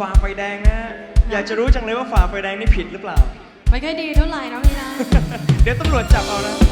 ฝ่าไฟแดงนะฮะอยากจะรู้จังเลยว่าฝ่าไฟแดงนี่ผิดหรือเปล่า ไม่ค่อยดีเท่าไหร่นะพี่นะ เดี๋ยวตำรวจจับเอานะ